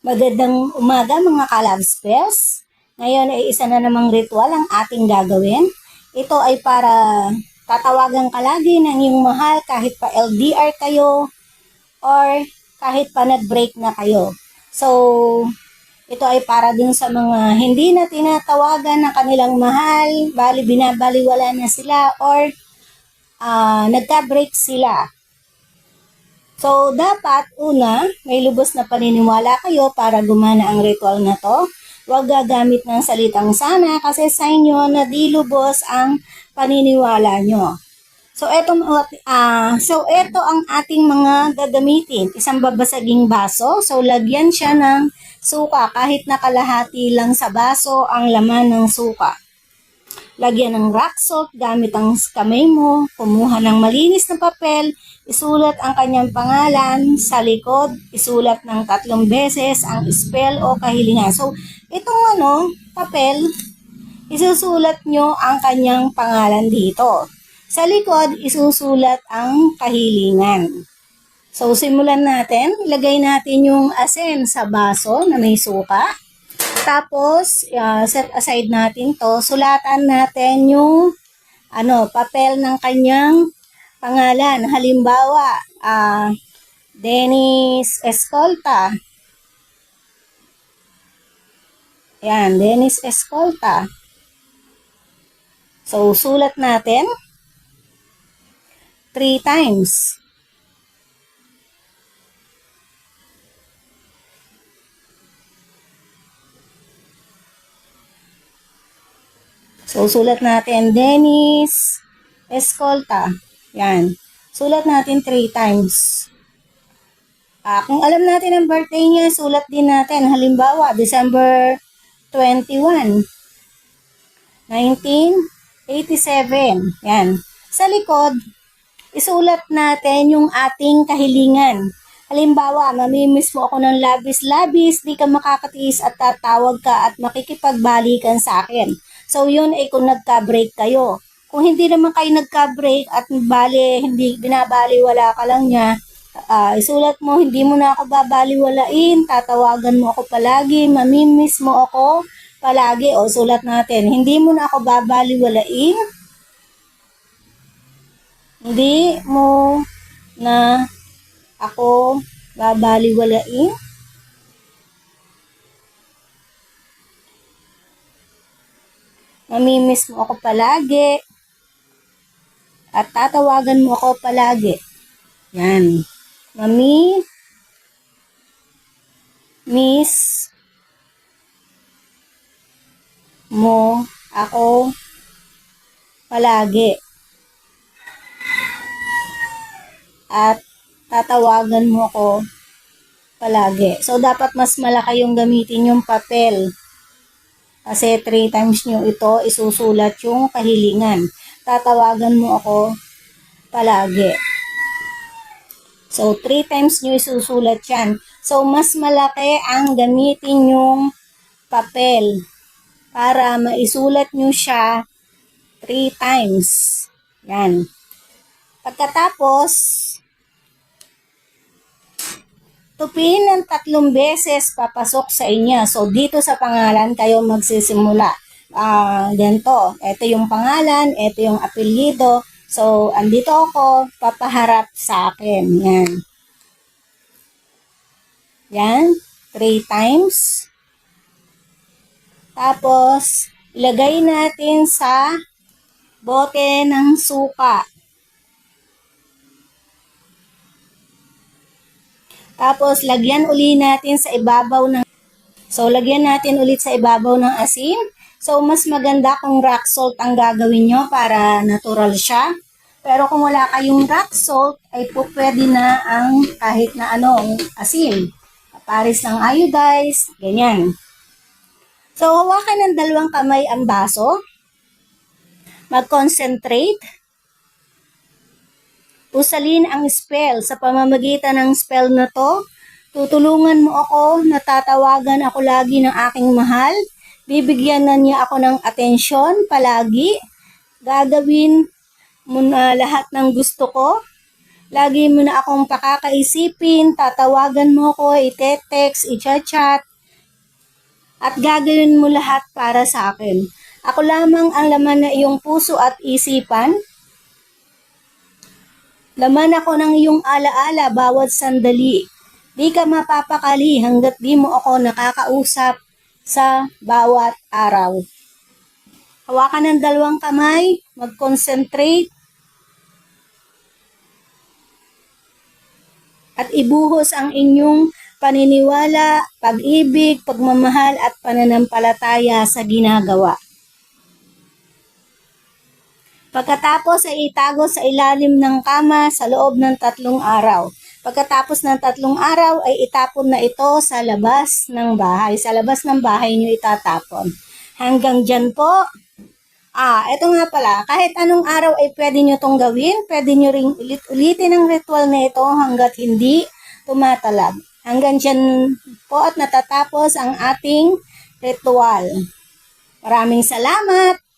Magandang umaga mga spells. Ngayon ay isa na namang ritual ang ating gagawin. Ito ay para tatawagan ka lagi ng iyong mahal kahit pa LDR kayo or kahit pa nag-break na kayo. So, ito ay para dun sa mga hindi na tinatawagan ng kanilang mahal, bali binabaliwala na sila or ah, nagka-break sila. So, dapat, una, may lubos na paniniwala kayo para gumana ang ritual na to. Huwag gagamit ng salitang sana kasi sa inyo na di lubos ang paniniwala nyo. So, eto, ah so, eto ang ating mga gagamitin. Isang babasaging baso. So, lagyan siya ng suka. Kahit nakalahati lang sa baso ang laman ng suka lagyan ng rock salt gamit ang kamay mo, kumuha ng malinis na papel, isulat ang kanyang pangalan sa likod, isulat ng tatlong beses ang spell o kahilingan. So, itong ano, papel, isusulat nyo ang kanyang pangalan dito. Sa likod, isusulat ang kahilingan. So, simulan natin. Ilagay natin yung asin sa baso na may suka. Tapos, uh, set aside natin to. Sulatan natin yung ano, papel ng kanyang pangalan. Halimbawa, ah Dennis Escolta. Yan, Dennis Escolta. So, sulat natin three times. So, sulat natin, Dennis Escolta. Yan. Sulat natin three times. Ah, kung alam natin ang birthday niya, sulat din natin. Halimbawa, December 21, 1987. Yan. Sa likod, isulat natin yung ating kahilingan. Halimbawa, mamimiss mo ako ng labis-labis, di ka makakatiis at tatawag ka at makikipagbalikan sa akin. So, yun ay kung nagka-break kayo. Kung hindi naman kayo nagka-break at bali, hindi binabaliwala ka lang niya, uh, isulat mo, hindi mo na ako babaliwalain, tatawagan mo ako palagi, mamimiss mo ako palagi. O, sulat natin, hindi mo na ako babaliwalain, hindi mo na ako babaliwalain, Mamimiss mo ako palagi. At tatawagan mo ako palagi. Yan. Mami, miss mo ako palagi. At tatawagan mo ako palagi. So, dapat mas malaki yung gamitin yung papel kasi three times nyo ito isusulat yung kahilingan. Tatawagan mo ako palagi. So, three times nyo isusulat yan. So, mas malaki ang gamitin yung papel para maisulat nyo siya three times. Yan. Pagkatapos, Tupin ng tatlong beses papasok sa inyo. So, dito sa pangalan kayo magsisimula. Uh, ganito, ito yung pangalan, ito yung apelyido. So, andito ako, papaharap sa akin. Yan. Yan. Three times. Tapos, ilagay natin sa bote ng suka. Tapos, lagyan uli natin sa ibabaw ng... So, lagyan natin ulit sa ibabaw ng asin. So, mas maganda kung rock salt ang gagawin nyo para natural siya. Pero kung wala kayong rock salt, ay po pwede na ang kahit na anong asin. Paris ng iodized, ganyan. So, hawakan ng dalawang kamay ang baso. Mag-concentrate usalin ang spell. Sa pamamagitan ng spell na to, tutulungan mo ako na tatawagan ako lagi ng aking mahal. Bibigyan na niya ako ng atensyon palagi. Gagawin mo na lahat ng gusto ko. Lagi mo na akong pakakaisipin, tatawagan mo ko, ite-text, i-chat, at gagawin mo lahat para sa akin. Ako lamang ang laman na iyong puso at isipan. Laman ako ng iyong alaala bawat sandali. Di ka mapapakali hanggat di mo ako nakakausap sa bawat araw. Hawakan ng dalawang kamay, mag-concentrate, at ibuhos ang inyong paniniwala, pag-ibig, pagmamahal at pananampalataya sa ginagawa. Pagkatapos ay itago sa ilalim ng kama sa loob ng tatlong araw. Pagkatapos ng tatlong araw ay itapon na ito sa labas ng bahay. Sa labas ng bahay nyo itatapon. Hanggang dyan po. Ah, eto nga pala. Kahit anong araw ay pwede nyo tong gawin. Pwede nyo ring ulit-ulitin ang ritual na ito hanggat hindi tumatalag. Hanggang dyan po at natatapos ang ating ritual. Maraming salamat!